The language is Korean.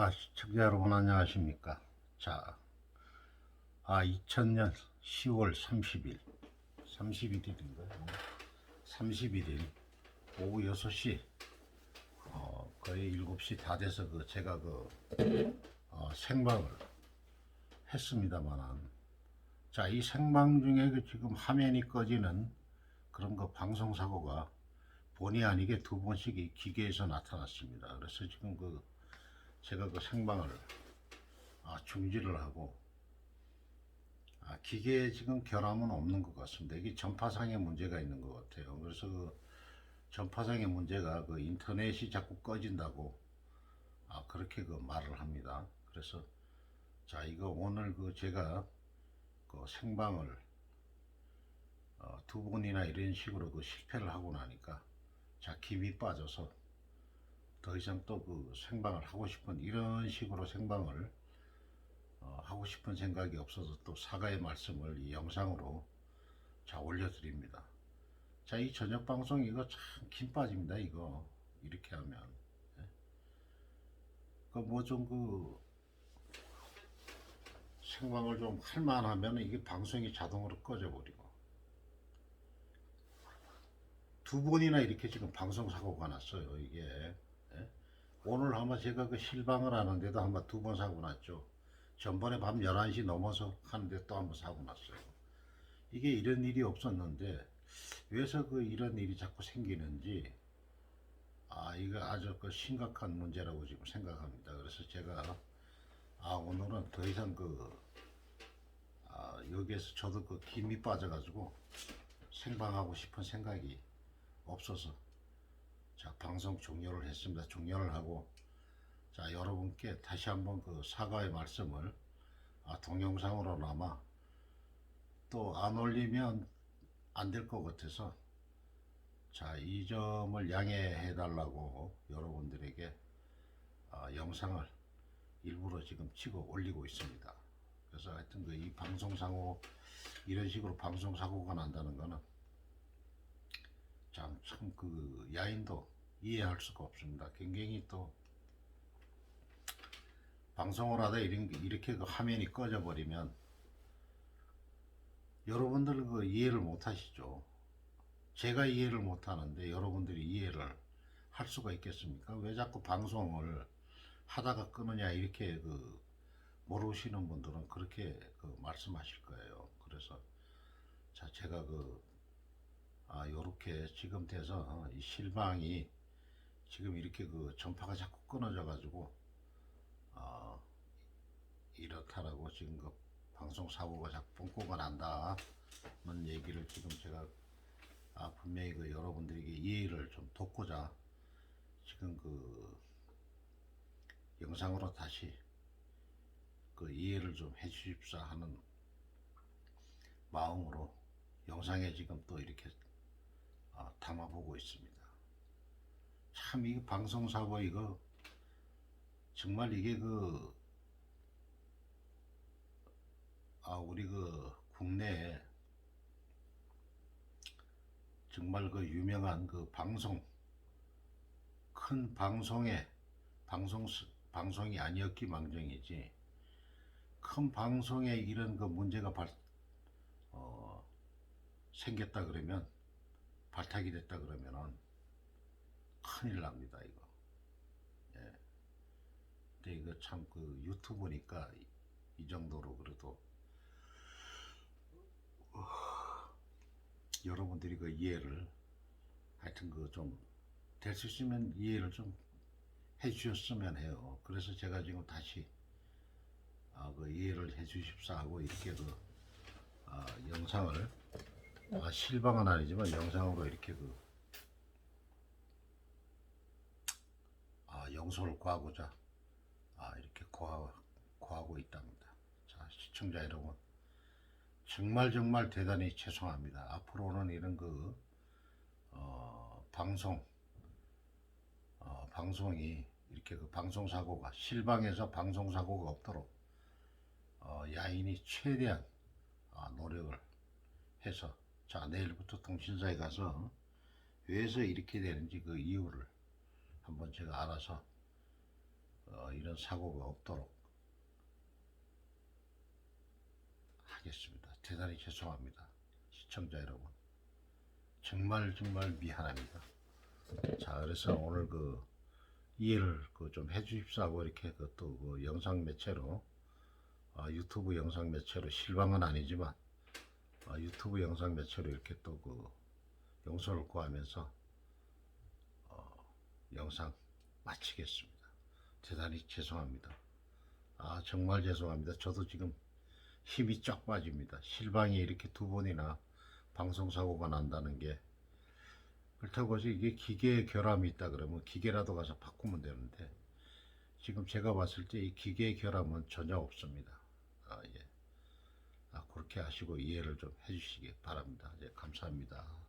아, 시청자 여러분 안녕하십니까? 자, 아, 2000년 10월 30일, 31일인가요? 31일 오후 6시, 어, 거의 7시 다 돼서 그 제가 그 어, 생방을 했습니다만은, 자, 이 생방 중에 그 지금 화면이 꺼지는 그런 거 방송 사고가 본의 아니게 두 번씩 이 기계에서 나타났습니다. 그래서 지금 그 제가 그 생방을 아, 중지를 하고 아, 기계에 지금 결함은 없는 것 같습니다. 이게 전파상의 문제가 있는 것 같아요. 그래서 그 전파상의 문제가 그 인터넷이 자꾸 꺼진다고 아, 그렇게 그 말을 합니다. 그래서 자 이거 오늘 그 제가 그 생방을 어, 두 번이나 이런 식으로 그 실패를 하고 나니까 자 김이 빠져서 더 이상 또 그 생방을 하고 싶은 이런 식으로 생방을 어, 하고 싶은 생각이 없어서 또 사과의 말씀을 이 영상으로 자 올려드립니다. 자 이 저녁 방송 이거 참김 빠집니다 이거 이렇게 하면 그뭐좀그 생방을 좀 할만하면 이게 방송이 자동으로 꺼져 버리고 두 번이나 이렇게 지금 방송 사고가 났어요 이게 예? 오늘 아마 제가 그 실방을 하는데도 한번 두번 사고 났죠. 전번에 밤 11시 넘어서 하는데 또 한 번 사고 났어요. 이게 이런 일이 없었는데 왜서 그 이런 일이 자꾸 생기는지 아 이거 아주 그 심각한 문제라고 지금 생각합니다. 그래서 제가 아 오늘은 더 이상 그 아, 여기에서 저도 그 김이 빠져가지고 생방하고 싶은 생각이 없어서 자 방송 종료를 했습니다. 종료를 하고 자 여러분께 다시 한번 그 사과의 말씀을 아, 동영상으로나마 또안 올리면 안 될 것 같아서 자 이 점을 양해해 달라고 여러분들에게 아, 영상을 일부러 지금 찍어 올리고 있습니다. 그래서 하여튼 그 이 방송 사고 이런 식으로 방송 사고가 난다는 거는 참참그 야인도 이해할 수가 없습니다. 굉장히 또 방송을 하다 이렇게 그 화면이 꺼져 버리면 여러분들 그 이해를 못 하시죠. 제가 이해를 못 하는데 여러분들이 이해를 할 수가 있겠습니까? 왜 자꾸 방송을 하다가 끊느냐 이렇게 그 모르시는 분들은 그렇게 그 말씀하실 거예요. 그래서 자 제가 그 아, 요렇게 지금 돼서 어, 이 실방이 지금 이렇게 그 전파가 자꾸 끊어져 가지고 어, 이렇다라고 지금 그 방송 사고가 자꾸 뻥뻥가 난다는 얘기를 지금 제가 아, 분명히 그 여러분들에게 이해를 좀 돕고자 지금 그 영상으로 다시 그 이해를 좀 해주십사 하는 마음으로 영상에 지금 또 이렇게 아, 담아보고 있습니다. 참 이 방송 사고 이거 정말 이게 그 아, 우리 그 국내에 정말 그 유명한 그 방송 큰 방송에 방송 방송이 아니었기 망정이지 큰 방송에 이런 그 문제가 발, 어, 생겼다 그러면 발탁이 됐다 그러면은 큰일 납니다 이거. 예. 근데 이거 참 그 유튜브니까 이, 이 정도로 그래도 어, 여러분들이 그 이해를 하여튼 그 좀 될 수 있으면 이해를 좀 해주셨으면 해요. 그래서 제가 지금 다시 아, 그 이해를 해주십사 하고 이렇게 그 아, 영상을 아, 실방은 아니지만 영상으로 이렇게 그 아, 영소를 구하고자 아, 이렇게 구하, 구하고 있답니다. 자 시청자 여러분 정말 정말 대단히 죄송합니다. 앞으로는 이런 그 어, 방송 어, 방송이 이렇게 그 방송 사고가 실방에서 방송 사고가 없도록 어, 야인이 최대한 아, 노력을 해서 자 내일부터 통신사에 가서 왜서 이렇게 되는지 그 이유를 한번 제가 알아서 어, 이런 사고가 없도록 하겠습니다. 대단히 죄송합니다. 시청자 여러분. 정말 정말 미안합니다. 자, 그래서 오늘 그 이해를 그 좀 해주십사 하고 이렇게 그 또 그 영상 매체로 아, 유튜브 영상 매체로 실망은 아니지만 아, 유튜브 영상 매체로 이렇게 또 그 용서를 구하면서 어, 영상 마치겠습니다. 대단히 죄송합니다. 아 정말 죄송합니다. 저도 지금 힘이 쫙 빠집니다. 실방이 이렇게 두 번이나 방송 사고가 난다는 게 그렇다고 해서 이게 기계에 결함이 있다 그러면 기계라도 가서 바꾸면 되는데 지금 제가 봤을 때 이 기계의 결함은 전혀 없습니다. 아, 예. 아, 그렇게 하시고 이해를 좀 해주시기 바랍니다. 예, 감사합니다.